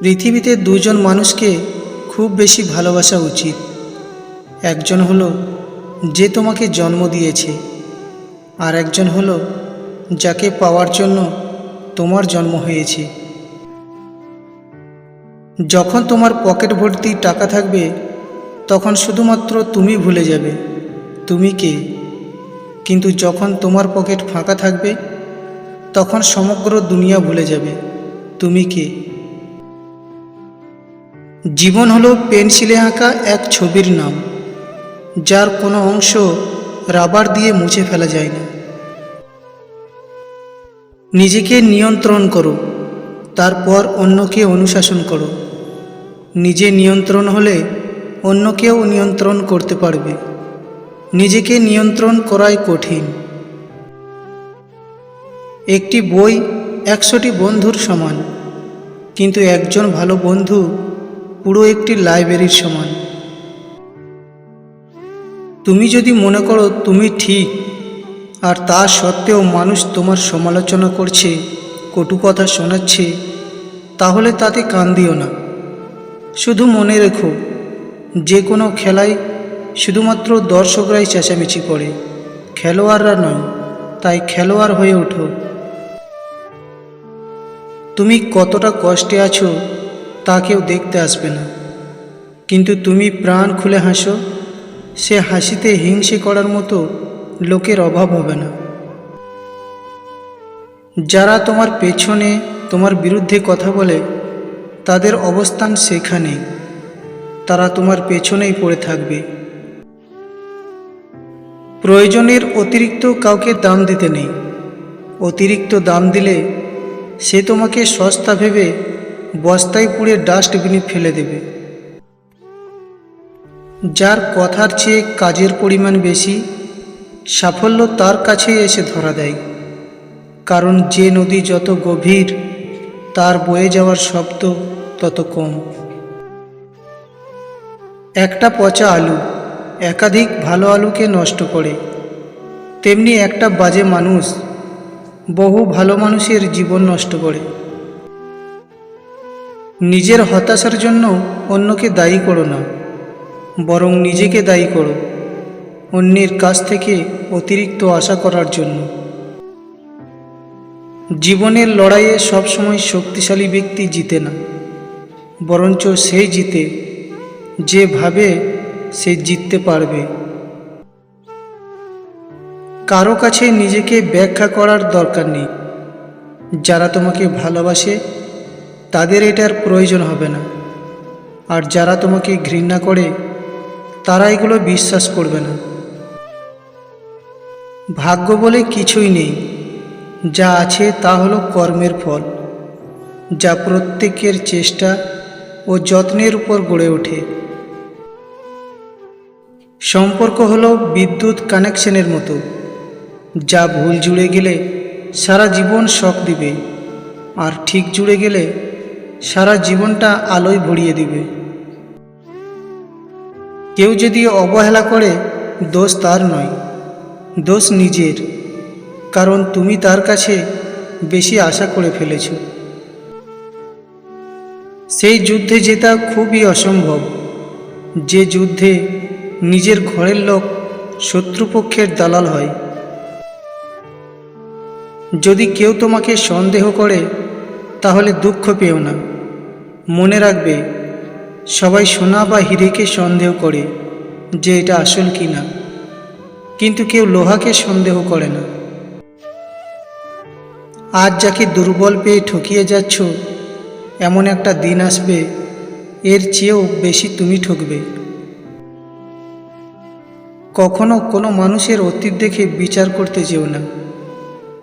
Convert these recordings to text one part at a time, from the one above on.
পৃথিবীতে দুজন মানুষকে খুব বেশি ভালোবাসা উচিত। একজন হলো যে তোমাকে জন্ম দিয়েছে, আর একজন হলো যাকে পাওয়ার জন্য তোমার জন্ম হয়েছে। যখন তোমার পকেট ভর্তি টাকা থাকবে, তখন শুধুমাত্র তুমি ভুলে যাবে, তুমি কে। কিন্তু যখন তোমার পকেট ফাঁকা থাকবে, তখন সমগ্র দুনিয়া ভুলে যাবে, তুমি কে। জীবন হলো পেন্সিলে আঁকা এক ছবির নাম, যার কোনো অংশ রাবার দিয়ে মুছে ফেলা যায় না। নিজেকে নিয়ন্ত্রণ করো, তারপর অন্যকে অনুশাসন করো। নিজে নিয়ন্ত্রণ হলে অন্যকেও নিয়ন্ত্রণ করতে পারবে। নিজেকে নিয়ন্ত্রণ করাই কঠিন। একটি বই একশোটি বন্ধুর সমান, কিন্তু একজন ভালো বন্ধু পুরো একটি লাইব্রেরির সমান। তুমি যদি মনে করো তুমি ঠিক, আর তা সত্ত্বেও মানুষ তোমার সমালোচনা করছে, কটু কথা শোনাচ্ছে, তাহলে তাতে কান দিও না। শুধু মনে রেখো, যে কোনো খেলায় শুধুমাত্র দর্শকরাই চেঁচামেচি করে, খেলোয়াড়রা নয়, তাই খেলোয়াড় হয়ে ওঠো। তুমি কতটা কষ্টে আছো তা কেউ দেখতে আসবে না। কিন্তু তুমি প্রাণ খুলে হাসো, সে হাসিতে হিংসে করার মতো লোকের অভাব হবে না। যারা তোমার পেছনে তোমার বিরুদ্ধে কথা বলে, তাদের অবস্থান সেখানে তারা তোমার পেছনেই পড়ে থাকবে। প্রয়োজনের অতিরিক্ত কাউকে দাম দিতে নেই। অতিরিক্ত দাম দিলে সে তোমাকে সস্তা ভেবে বস্তায় পুড়ে ডাস্টবিনে ফেলে দেবে। যার কথার চেয়ে কাজের পরিমাণ বেশি, সাফল্য তার কাছেই এসে ধরা দেয়। কারণ যে নদী যত গভীর, তার বয়ে যাওয়ার শব্দ তত কম। একটা পচা আলু একাধিক ভালো আলুকে নষ্ট করে। তেমনি একটা বাজে মানুষ বহু ভালো মানুষের জীবন নষ্ট করে। নিজের হতাশার জন্য অন্যকে দায়ী করো না, বরং নিজেকে দায়ী করো অন্যের কাছ থেকে অতিরিক্ত আশা করার জন্য। জীবনের লড়াইয়ে সবসময় শক্তিশালী ব্যক্তি জিতে না, বরঞ্চ সেই জিতে, যে ভাবে সে জিততে পারবে। কারও কাছে নিজেকে ব্যাখ্যা করার দরকার নেই, যারা তোমাকে ভালোবাসে তাদের এটার প্রয়োজন হবে না। আর যারা তোমাকে ঘৃণা করে, তারা এগুলো বিশ্বাস করবে না। ভাগ্য বলে কিছুই নেই। যা আছে তা হলো কর্মের ফল, যা প্রত্যেকের চেষ্টা ও যত্নের উপর গড়ে ওঠে। সম্পর্ক হলো বিদ্যুৎ কানেকশনের মতো, যা ভুল জুড়ে গেলে সারা জীবন শখ দিবে, আর ঠিক জুড়ে গেলে সারা জীবনটা আলোয় ভরিয়ে দিবে। কেউ যদি অবহেলা করে, দোষ তার নয়, দোষ নিজের, কারণ তুমি তার কাছে বেশি আশা করে ফেলেছ। সেই যুদ্ধে জেতা খুবই অসম্ভব। যে যুদ্ধে নিজের ঘরের লোক শত্রুপক্ষের দালাল হয়। যদি কেউ তোমাকে সন্দেহ করে তাহলে দুঃখ পেও না। মনে রাখবে, সবাই সোনা বা হিরেকে সন্দেহ করে যে এটা আসল কি না কিন্তু কেউ লোহাকে সন্দেহ করে না। আজ যাকে দুর্বল পেয়ে ঠকিয়ে যাচ্ছ, এমন একটা দিন আসবে, এর চেয়েও বেশি তুমি ঠকবে। কখনো কোনো মানুষের অতীত দেখে বিচার করতে যেও না।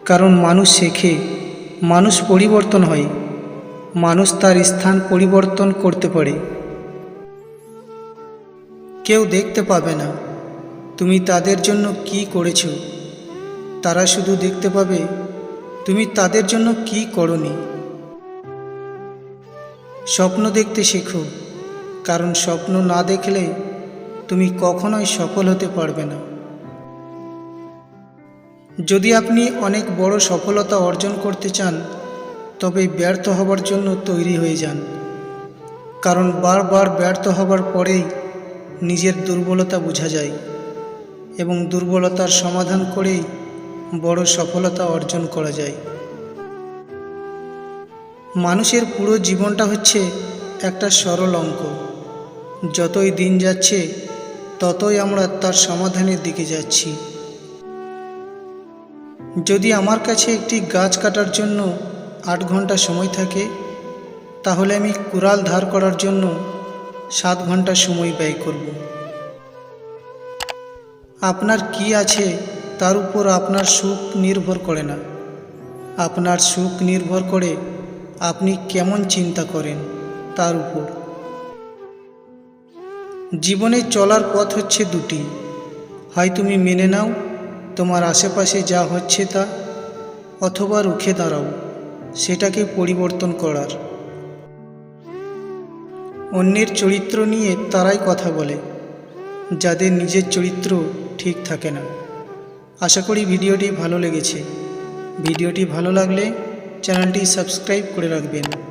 কারণ মানুষ শেখে মানুষ পরিবর্তন হয়, মানুষ তার স্থান পরিবর্তন করতে পারে। কেউ দেখতে পাবে না, তুমি তাদের জন্য কি করেছ? তারা শুধু দেখতে পাবে, তুমি তাদের জন্য কি করনি? স্বপ্ন দেখতে শেখো, কারণ স্বপ্ন না দেখলে তুমি কখনোই সফল হতে পারবে না। যদি আপনি অনেক বড় সফলতা অর্জন করতে চান, তবে ব্যর্থ হবার জন্য তৈরি হয়ে যান। কারণ বারবার ব্যর্থ হবার পরেই নিজের দুর্বলতা বোঝা যায় এবং দুর্বলতার সমাধান করেই বড় সফলতা অর্জন করা যায়। মানুষের পুরো জীবনটা হচ্ছে একটা সরল অঙ্ক। যতই দিন যাচ্ছে, ততই আমরা তার সমাধানের দিকে যাচ্ছি। যদি আমার কাছে একটি গাছ কাটার জন্য আট ঘণ্টা সময় থাকে, তাহলে আমি কুড়াল ধার করার জন্য সাত ঘণ্টা সময় ব্যয় করব। আপনার কি আছে তার উপর আপনার সুখ নির্ভর করে না। আপনার সুখ নির্ভর করে আপনি কেমন চিন্তা করেন তার উপর। জীবনে চলার পথ হচ্ছে দুটি। হয় তুমি মেনে নাও তোমার আশেপাশে যা হচ্ছে তা অথবা রুখে দাঁড়াও, সেটাকে পরিবর্তন করার। অন্যের চরিত্র নিয়ে তারাই কথা বলে, যাদের নিজের চরিত্র ঠিক থাকে না। আশা করি ভিডিওটি ভালো লেগেছে। ভিডিওটি ভালো লাগলে চ্যানেলটি সাবস্ক্রাইব করে রাখবেন।